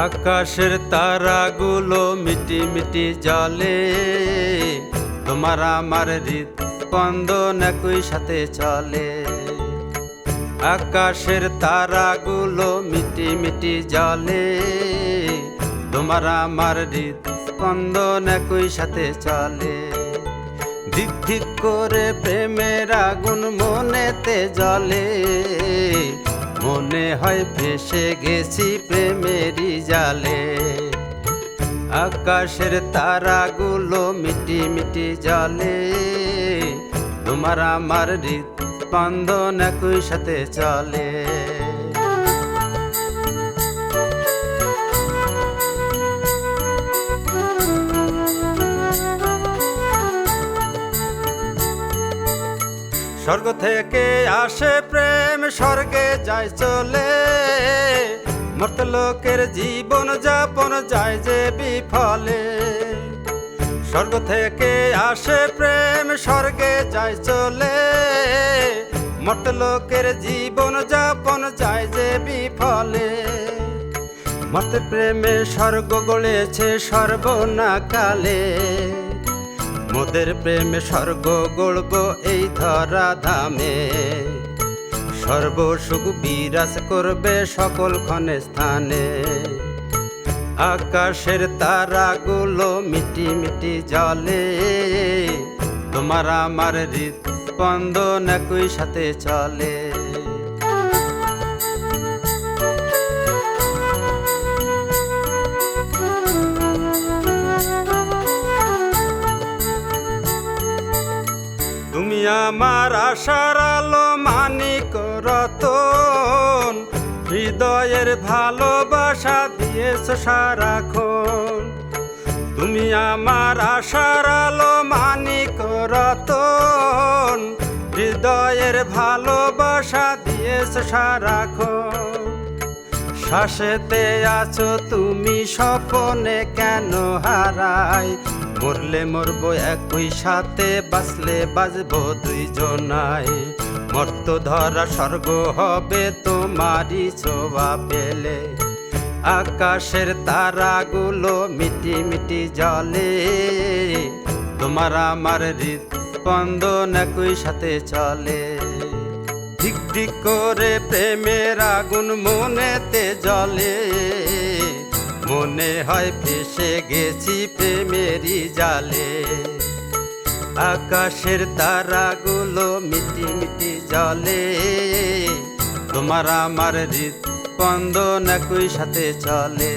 আকাশের তারাগুলো মিটি মিটি জলে তোমার আমার হৃৎস্পন্দন একই সাথে চলে। আকাশের তারাগুলো মিটি মিটি জলে তোমার আমার হৃৎস্পন্দন একই সাথে চলে। ধিক ধিক করে প্রেমের আগুন মনেতে জলে মনে হয় ফেসে গেছি প্রেমেরই জালে। আকাশের তারাগুলো মিটি মিটি জলে। তোমার আমার হৃৎস্পন্দন একই সাথে চলে। স্বর্গ থেকে আসে প্রেম, স্বর্গে যায় চলে। মর্ত লোকের জীবন যাপন যায় যে বিফলে। স্বর্গ থেকে আসে প্রেম, স্বর্গে যায় চলে। মর্ত লোকের জীবন যাপন যায় যে বিফলে। মত প্রেমে স্বর্গ গড়েছে সর্বনা কালে মোদের প্রেমে স্বর্গ গড়ব এই ধরা ধামে সর্বসুখ বিরাজ করবে সকল ক্ষণে স্থানে। আকাশের তারাগুলো মিটি মিটি জলে তোমার আমার হৃৎস্পন্দন একই সাথে চলে। আমার আশার আলো মানিক রতন। হৃদয়ের ভালোবাসা দিয়েছ সারাক্ষণ। তুমি আমার আশার আলো মানিক রতন। হৃদয়ের ভালোবাসা দিয়েছ সারাক্ষণ। শ্বাসেতে আছো তুমি স্বপনে কেন হারাই মরলে মরবো একই সাথে, বাঁচলে বাজবো দুইজনাই। মর্ত ধরা স্বর্গ হবে তোমারই ছোবা পেলে। আকাশের তারাগুলো মিটি মিটি জলে তোমার আমার হৃৎস্পন্দন একই সাথে চলে। ধিক ধিক করে প্রেমের আগুন মনেতে জলে মনে হয় ফেসে গেছি প্রেমেরই জালে। আকাশের তারাগুলো মিটি মিটি জলে তোমার আমার হৃৎস্পন্দন একই সাথে চলে।